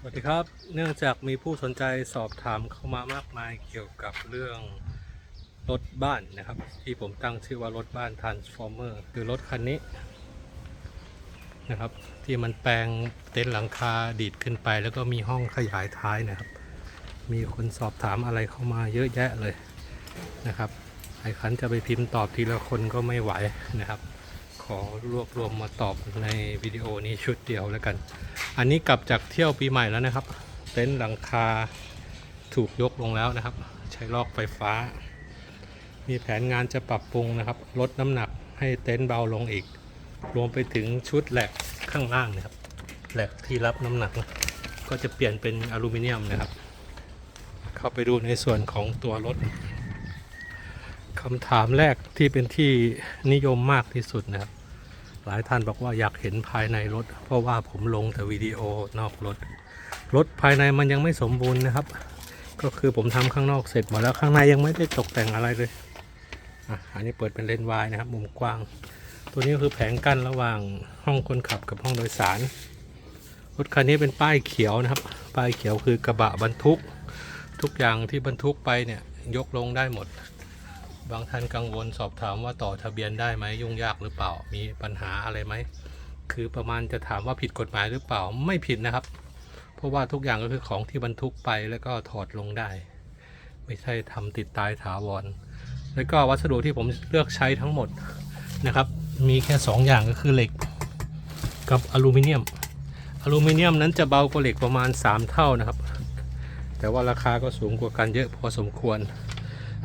สวัสดีครับ เนื่องจากมีผู้สนใจสอบถามเข้ามามากมายเกี่ยวกับเรื่องรถบ้านนะครับ ที่ผมตั้งชื่อว่ารถบ้าน Transformer คือรถคันนี้นะครับ ที่มันแปลงเต็นท์หลังคาดีดขึ้นไป แล้วก็มีห้องขยายท้ายนะครับ มีคนสอบถามอะไรเข้ามาเยอะแยะเลยนะครับไอ้คันจะไปพิมพ์ตอบทีละคนก็ไม่ไหวนะครับ อรวบรวมมาตอบในวิดีโอนี้ชุดเดียวแล้วกัน อันนี้กลับจากเที่ยวปีใหม่แล้วนะครับ เต็นท์หลังคาถูกยกลงแล้วนะครับ ใช้ลอกไฟฟ้า มีแผนงานจะปรับปรุงนะครับ ลดน้ำหนักให้เต็นท์เบาลงอีก รวมไปถึงชุดแหลกข้างล่างนะครับแหลกที่รับน้ำหนักนะก็จะเปลี่ยนเป็นอลูมิเนียมนะครับ เข้าไปดูในส่วนของตัวรถคำถามแรกที่เป็นที่นิยมมากที่สุดนะครับ หลายท่านบอกว่าอยากเห็นภายในรถ เพราะว่าผมลงแต่วิดีโอนอกรถ รถภายในมันยังไม่สมบูรณ์นะครับ ก็คือผมทำข้างนอกเสร็จหมดแล้วข้างในยังไม่ได้ตกแต่งอะไรเลยอันนี้เปิดเป็นเลนวายนะครับมุมกว้าง ตัวนี้คือแผงกั้นระหว่างห้องคนขับกับห้องโดยสาร รถคันนี้เป็นป้ายเขียวนะครับ ป้ายเขียวคือกระบะบรรทุก ทุกอย่างที่บรรทุกไปเนี่ยยกลงได้หมด บางท่านกังวลสอบถามว่าต่อทะเบียนได้ไหมยุ่งยากหรือเปล่า มีปัญหาอะไรไหม คือประมาณจะถามว่าผิดกฎหมายหรือเปล่าไม่ผิดนะครับ เพราะว่าทุกอย่างก็คือของที่บรรทุกไปแล้วก็ถอดลงได้ ไม่ใช่ทำติดตายถาวร แล้วก็วัสดุที่ผมเลือกใช้ทั้งหมดนะครับ มีแค่ 2 อย่างก็คือเหล็กกับอลูมิเนียม อลูมิเนียมนั้นจะเบากว่าเหล็กประมาณ 3 เท่านะครับ แต่ว่าราคาก็สูงกว่ากันเยอะพอสมควร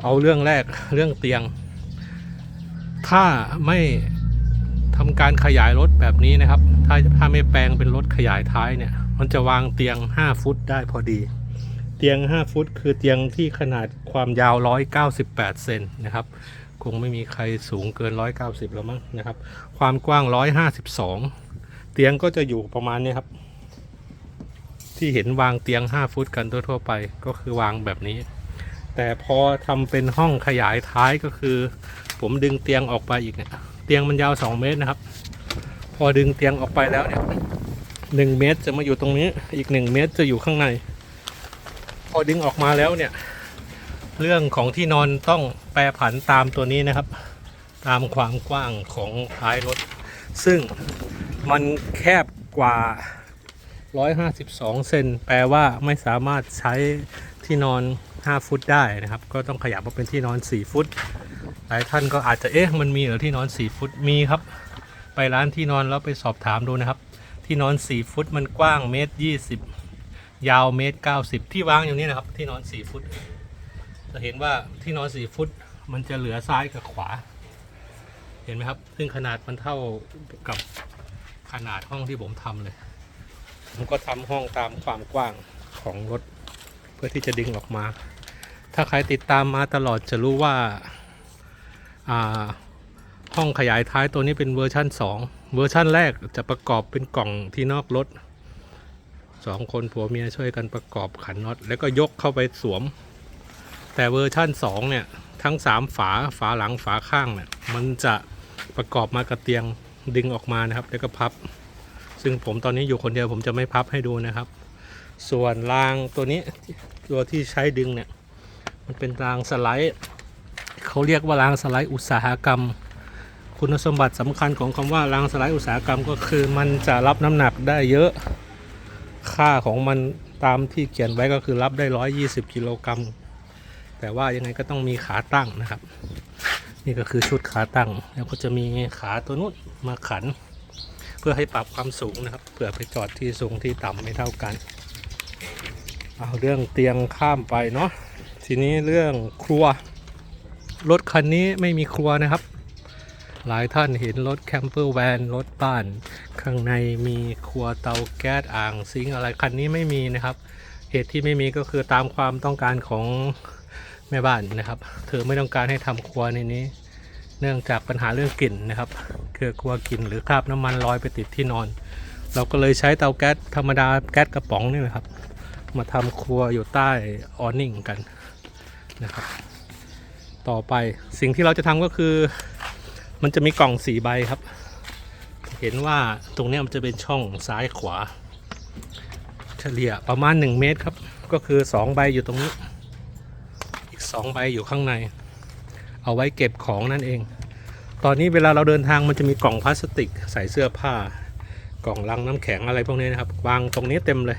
เอาเรื่องแรกเรื่องเตียง ถ้าไม่ทำการขยายรถแบบนี้นะครับ ถ้าถ้าไม่แปลงเป็นรถขยายท้ายเนี่ย มันจะวางเตียง 5 ฟุตได้พอดี เตียง 5 ฟุต คือเตียงที่ขนาดความยาว 198 เซนนะครับคงไม่มีใครสูงเกิน 190 แล้วมั้งนะครับ ความกว้าง 152 เตียงก็จะอยู่ประมาณนี้ครับ ที่เห็นวางเตียง 5 ฟุตกันทั่วๆไปก็คือวางแบบนี้ แต่พอทำเป็นห้องขยายท้ายก็คือ ผมดึงเตียงออกไปอีกเนี่ยเตียงมันยาว 2 เมตรนะครับ พอดึงเตียงออกไปแล้วเนี่ยหนึ่งเมตรจะมาอยู่ตรงนี้อีก 1 เมตรจะอยู่ข้างใน พอดึงออกมาแล้วเนี่ย เรื่องของที่นอนต้องแปรผันตามตัวนี้นะครับ ตามความกว้างของท้ายรถ ซึ่งมันแคบกว่า 152 เซนแปลว่าไม่สามารถใช้ที่นอน 5 ฟุตได้นะครับ ก็ต้องขยับมาเป็นที่นอน 4 ฟุต หลายท่านก็อาจจะเอ๊ะมันมีหรือที่นอน 4 ฟุตมีครับ ไปร้านที่นอนแล้วไปสอบถามดูนะครับ ที่นอน 4 ฟุตมันกว้างเมตร 20 ยาวเมตร 90 ที่วางอยู่นี่นะครับ ที่นอน 4 ฟุต จะเห็นว่าที่นอน 4 ฟุต มันจะเหลือซ้ายกับขวา เห็นไหมครับ ซึ่งขนาดมันเท่ากับขนาดห้องที่ผมทำเลย ผมก็ทำห้องตามความกว้างของรถ เพื่อที่จะดึงออกมา ถ้าใครติดตามมาตลอดจะรู้ว่าาห้องขยายท้ายตัวนี้เป็นเวอร์ชัน2 เวอร์ชันแรกจะประกอบเป็นกล่องที่นอกรถสองคนผัวเมียช่วยกันประกอบขันน็อตแล้วก็ยกเข้าไปสวม แต่เวอร์ชัน2 เนี่ย ทั้ง 3 ฝาฝาหลังฝาข้างเนี่ยมันจะประกอบมากระเตียงดึงออกมานะครับ แล้วก็พับ ซึ่งผมตอนนี้อยู่คนเดียวผมจะไม่พับให้ดูนะครับ ส่วนรางตัวนี้ตัวที่ใช้ดึงเนี่ย มันเป็นรางสไลด์เขาเรียกว่ารางสไลด์อุตสาหกรรม คุณสมบัติสำคัญของคำว่ารางสไลด์อุตสาหกรรมก็คือ มันจะรับน้ำหนักได้เยอะ ค่าของมันตามที่เขียนไว้ก็คือรับได้ 120 กิโลกรัม แต่ว่ายังไงก็ต้องมีขาตั้งนะครับ นี่ก็คือชุดขาตั้ง แล้วก็จะมีขาตัวนู้นมาขัน เพื่อให้ปรับความสูงนะครับเผื่อไปจอดที่สูงที่ต่ำไม่เท่ากัน เอาเรื่องเตียงข้ามไปเนาะ ทีนี้เรื่องครัว รถคันนี้ไม่มีครัวนะครับ หลายท่านเห็นรถแคมเปอร์แวนรถบ้าน ข้างในมีครัวเตาแก๊สอ่างซิงอะไรคันนี้ไม่มีนะครับ เหตุที่ไม่มีก็คือตามความต้องการของแม่บ้านนะครับ เธอไม่ต้องการให้ทำครัวในนี้ เนื่องจากปัญหาเรื่องกลิ่นนะครับคือกลัวกลิ่นหรือคราบน้ำมันลอยไปติดที่นอน เราก็เลยใช้เตาแก๊สธรรมดาแก๊สกระป๋องนี่แหละครับ มาทำครัวอยู่ใต้ออนิ่งกัน นะครับ ต่อไปสิ่งที่เราจะทำก็คือ มันจะมีกล่องสีใบครับ เห็นว่าตรงนี้มันจะเป็นช่องซ้ายขวา เฉลี่ยประมาณ 1 เมตรครับ ก็คือ 2 ใบอยู่ตรงนี้ อีก 2 ใบอยู่ข้างใน เอาไว้เก็บของนั่นเอง ตอนนี้เวลาเราเดินทางมันจะมีกล่องพลาสติก ใส่เสื้อผ้ากล่องลังน้ำแข็งอะไรพวกนี้นะครับ วางตรงนี้เต็มเลย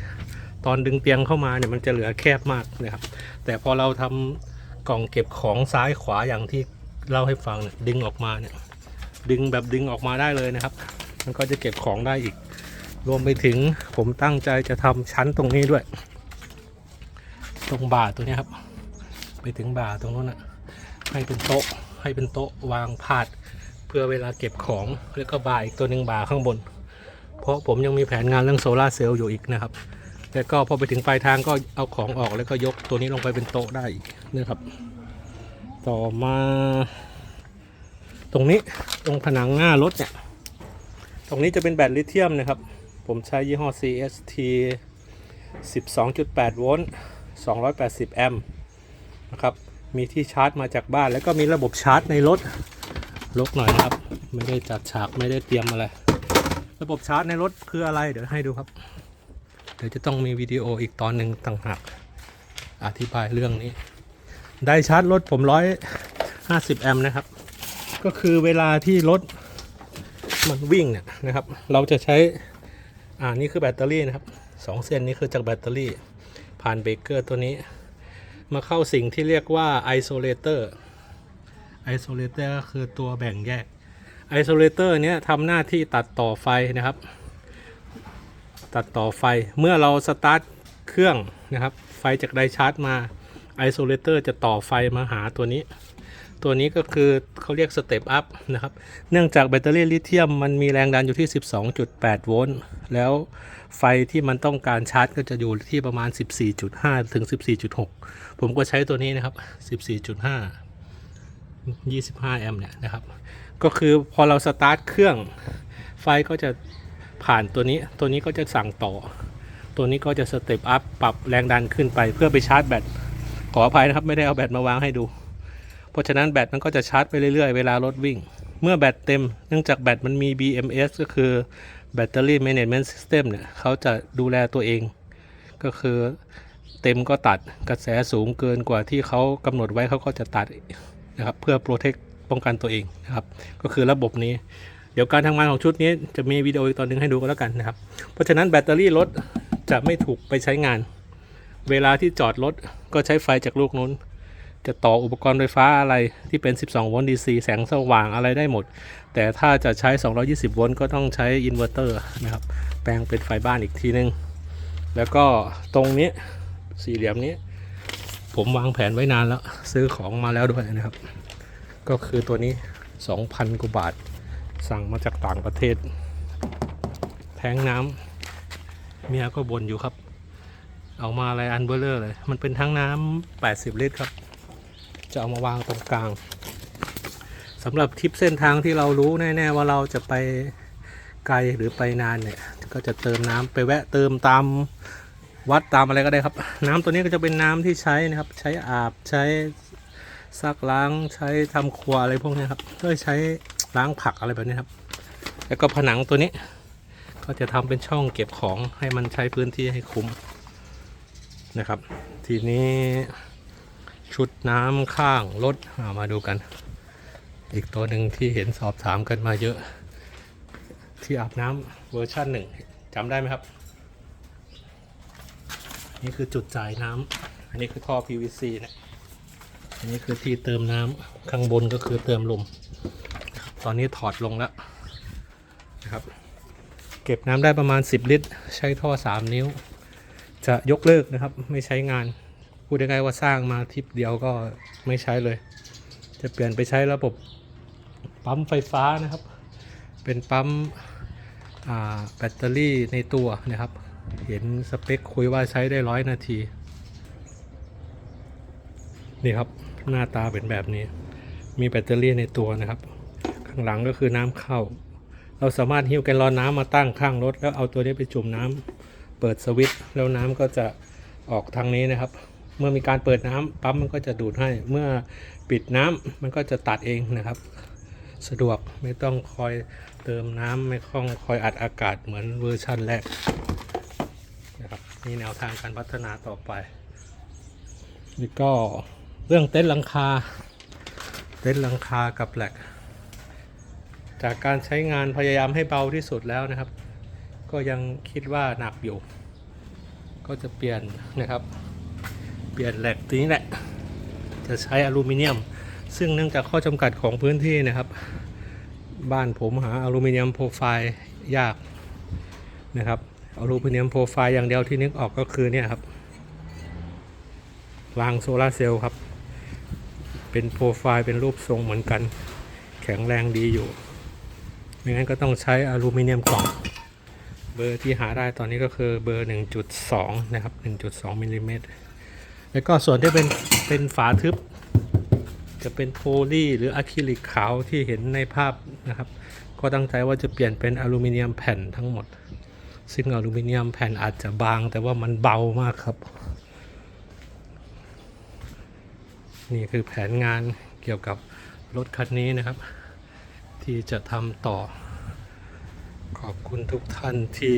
ตอนดึงเตียงเข้ามาเนี่ยมันจะเหลือแคบมากนะครับ แต่พอเราทำกล่องเก็บของซ้ายขวาอย่างที่เล่าให้ฟังเนี่ยดึงออกมาเนี่ยดึงแบบดึงออกมาได้เลยนะครับ มันก็จะเก็บของได้อีก รวมไปถึงผมตั้งใจจะทำชั้นตรงนี้ด้วย ตรงบ่าตัวนี้ครับ ไปถึงบ่าตรงนู้นนะให้เป็นโต๊ะให้เป็นโต๊ะวางพาด เพื่อเวลาเก็บของแล้วก็บ่าอีกตัวหนึ่งบ่าข้างบน เพราะผมยังมีแผนงานเรื่องโซลาเซลล์อยู่อีกนะครับ แล้วก็พอไปถึงปลายทางก็เอาของออกแล้วก็ยกตัวนี้ลงไปเป็นโต๊ะได้อีกนะครับ ต่อมา ตรงนี้ตรงผนังหน้ารถเนี่ย ตรงนี้จะเป็นแบตลิเธียมนะครับ ผมใช้ยี่ห้อ CST 12.8 โวลต์ 280 แอมป์นะครับ มีที่ชาร์จมาจากบ้านแล้วก็มีระบบชาร์จในรถลกหน่อยนะครับ ไม่ได้จัดฉากไม่ได้เตรียมอะไร ระบบชาร์จในรถคืออะไรเดี๋ยวให้ดูครับ เดี๋ยวจะต้องมีวิดีโออีกตอนหนึ่งต่างหากอธิบายเรื่องนี้ ได้ชาร์จรถผม150แอมป์นะครับ ก็คือเวลาที่รถมันวิ่งเนี่ยนะครับ เราจะใช้ อ่านี่คือแบตเตอรี่นะครับสองเส้นนี้คือจากแบตเตอรี่ ผ่านเบรกเกอร์ตัวนี้ มาเข้าสิ่งที่เรียกว่าไอโซเลเตอร์ไอโซเลเตอร์ก็คือตัวแบ่งแยกไอโซเลเตอร์เนี้ยทำหน้าที่ตัดต่อไฟนะครับ ตัดต่อไฟเมื่อเราสตาร์ทเครื่องนะครับ ไฟจากไดชาร์จมาไอโซเลเตอร์จะต่อไฟมาหาตัวนี้ ตัวนี้ก็คือเขาเรียกสเต็ปอัพนะครับ เนื่องจากแบตเตอรี่ลิเธียมมันมีแรงดันอยู่ที่ 12.8 โวลต์แล้วไฟที่มันต้องการชาร์จก็จะอยู่ที่ประมาณ 14.5 ถึง 14.6 ผมก็ใช้ตัวนี้นะครับ 14.5 25 แอมป์เนี่ยนะครับ ก็คือพอเราสตาร์ทเครื่องไฟก็จะ ผ่านตัวนี้ ตัวนี้ก็จะสั่งต่อ ตัวนี้ก็จะสเต็ปอัพปรับแรงดันขึ้นไป เพื่อไปชาร์จแบต ขออภัยนะครับไม่ได้เอาแบตมาวางให้ดู เพราะฉะนั้นแบตมันก็จะชาร์จไปเรื่อยๆ เวลารถวิ่ง เมื่อแบตเต็ม เนื่องจากแบตมันมี BMS ก็คือ Battery Management System เนี่ยเขาจะดูแลตัวเอง ก็คือเต็มก็ตัดกระแสสูงเกินกว่าที่เขากำหนดไว้เขาก็จะตัดนะครับเพื่อ protect ป้องกันตัวเองนะครับ ก็คือระบบนี้ เดี๋ยวการทำงานของชุดนี้จะมีวิดีโออีกตอนหนึงให้ดูก็แล้วกันนะครับ เพราะฉะนั้นแบตเตอรี่รถจะไม่ถูกไปใช้งาน เวลาที่จอดรถก็ใช้ไฟจากลูกนู้น จะต่ออุปกรณ์ไฟฟ้าอะไรที่เป็น 12 โวลต์ DC แสงสว่างอะไรได้หมด แต่ถ้าจะใช้ 220 โวลต์ก็ต้องใช้อินเวอร์เตอร์นะครับ แปลงเป็นไฟบ้านอีกทีนึง แล้วก็ตรงนี้สี่เหลี่ยมนี้ ผมวางแผนไว้นานแล้ว ซื้อของมาแล้วด้วยนะครับ ก็คือตัวนี้ 2,000 กว่าบาท สั่งมาจากต่างประเทศ แทงน้ำเมียก็บ่นอยู่ครับ เอามาอะไรอันเบลเลอร์เลย มันเป็นทั้งน้ำ80 ลิตรครับ จะเอามาวางตรงกลางสำหรับทริปเส้นทางที่เรารู้แน่ ๆ ว่าเราจะไปไกลหรือไปนานเนี่ย ก็จะเติมน้ำไปแวะเติมตามวัดตามอะไรก็ได้ครับ น้ำตัวนี้ก็จะเป็นน้ำที่ใช้นะครับ ใช้อาบใช้ซักล้างใช้ทำครัวอะไรพวกนี้ครับเพื่อใช้ ล้างผักอะไรแบบนี้ครับ แล้วก็ผนังตัวนี้ ก็จะทำเป็นช่องเก็บของให้มันใช้พื้นที่ให้คุ้มนะครับ ทีนี้ชุดน้ำข้างรถเอามาดูกัน อีกตัวหนึ่งที่เห็นสอบถามกันมาเยอะ ที่อาบน้ำเวอร์ชันหนึ่งจำได้ไหมครับ นี่คือจุดจ่ายน้ำอันนี้คือท่อ PVC นะอันนี้คือที่เติมน้ำข้างบนก็คือเติมลม ตอนนี้ถอดลงแล้วนะครับ เก็บน้ำได้ประมาณ 10 ลิตร ใช้ท่อ 3 นิ้ว จะยกเลิกนะครับ ไม่ใช้งาน พูดง่ายๆว่าสร้างมาทิปเดียวก็ไม่ใช้เลย จะเปลี่ยนไปใช้ระบบปั๊มไฟฟ้านะครับ เป็นปั๊มแบตเตอรี่ในตัวนะครับ เห็นสเปคคุยว่าใช้ได้ร้อยนาที นี่ครับหน้าตาเป็นแบบนี้ มีแบตเตอรี่ในตัวนะครับ ข้างหลังก็คือน้ำเข้า เราสามารถหิ้วแกลลอนน้ำมาตั้งข้างรถ แล้วเอาตัวนี้ไปจุ่มน้ำเปิดสวิตช์แล้วน้ำก็จะออกทางนี้นะครับ เมื่อมีการเปิดน้ำปั๊มมันก็จะดูดให้ เมื่อปิดน้ำมันก็จะตัดเองนะครับ สะดวกไม่ต้องคอยเติมน้ำไม่ต้องคอยอัดอากาศเหมือนเวอร์ชันแรกนะครับมีแนวทางการพัฒนาต่อไปนี่ก็เรื่องเต็นท์หลังคา เต็นท์หลังคากับแหลก จากการใช้งานพยายามให้เบาที่สุดแล้วนะครับ ก็ยังคิดว่าหนักอยู่ ก็จะเปลี่ยนนะครับ เปลี่ยนแหลกตัวนี้แหละ จะใช้อลูมิเนียม ซึ่งเนื่องจากข้อจำกัดของพื้นที่นะครับ บ้านผมหาอลูมิเนียมโปรไฟล์ยากนะครับอลูมิเนียมโปรไฟล์อย่างเดียวที่นึกออกก็คือเนี่ยครับรางโซลาร์เซลล์ครับ เป็นโปรไฟล์เป็นรูปทรงเหมือนกัน แข็งแรงดีอยู่ ไม่งั้นก็ต้องใช้อลูมิเนียมกล่อง เบอร์ที่หาได้ตอนนี้ก็คือเบอร์ 1.2 นะครับ 1.2มิลลิเมตรแล้วก็ส่วนที่เป็นเป็นฝาทึบ จะเป็นโพลีหรืออะคริลิกขาวที่เห็นในภาพนะครับ ก็ตั้งใจว่าจะเปลี่ยนเป็นอลูมิเนียมแผ่นทั้งหมด ซึ่งอลูมิเนียมแผ่นอาจจะบาง แต่ว่ามันเบามากครับ นี่คือแผนงานเกี่ยวกับรถคันนี้นะครับ ที่จะทำต่อ ขอบคุณทุกท่านที่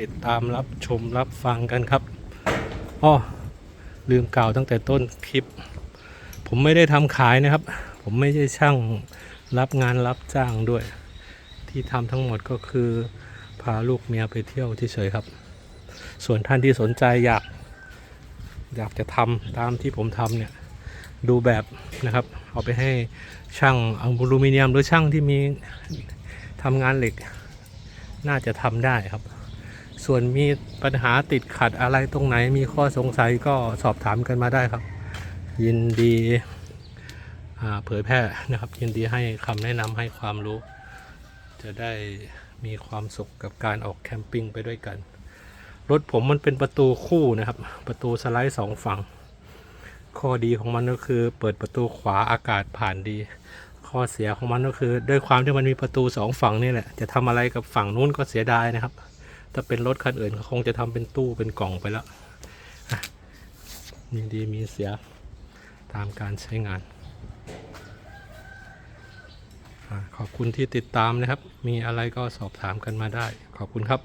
ติดตามรับชมรับฟังกันครับอ้อลืมกล่าวตั้งแต่ต้นคลิป ผมไม่ได้ทำขายนะครับ ผมไม่ใช่ช่างรับงานรับจ้างด้วย ที่ทำทั้งหมดก็คือพาลูกเมียไปเที่ยวเฉยๆครับ ส่วนท่านที่สนใจอยากอยากจะทำตามที่ผมทำเนี่ย ดูแบบนะครับ เอาไปให้ช่างอลูมิเนียมหรือช่างที่มีทำงานเหล็ก น่าจะทำได้ครับ ส่วนมีปัญหาติดขัดอะไรตรงไหนมีข้อสงสัยก็สอบถามกันมาได้ครับ ยินดีเผยแพร่นะครับ ยินดีให้คำแนะนำให้ความรู้ จะได้มีความสุขกับการออกแคมปิ้งไปด้วยกัน รถผมมันเป็นประตูคู่นะครับ ประตูสไลด์สองฝั่ง ข้อดีของมันก็คือ เปิดประตูขวาอากาศผ่านดี ข้อเสียของมันก็คือ ด้วยความที่มันมีประตูสองฝั่งนี่แหละ จะทำอะไรกับฝั่งนู้นก็เสียดายนะครับ ถ้าเป็นรถคันอื่นก็คงจะทำเป็นตู้เป็นกล่องไปแล้วอะยินดีมีเสียตามการใช้งานอขอบคุณที่ติดตามนะครับ มีอะไรก็สอบถามกันมาได้ ขอบคุณครับ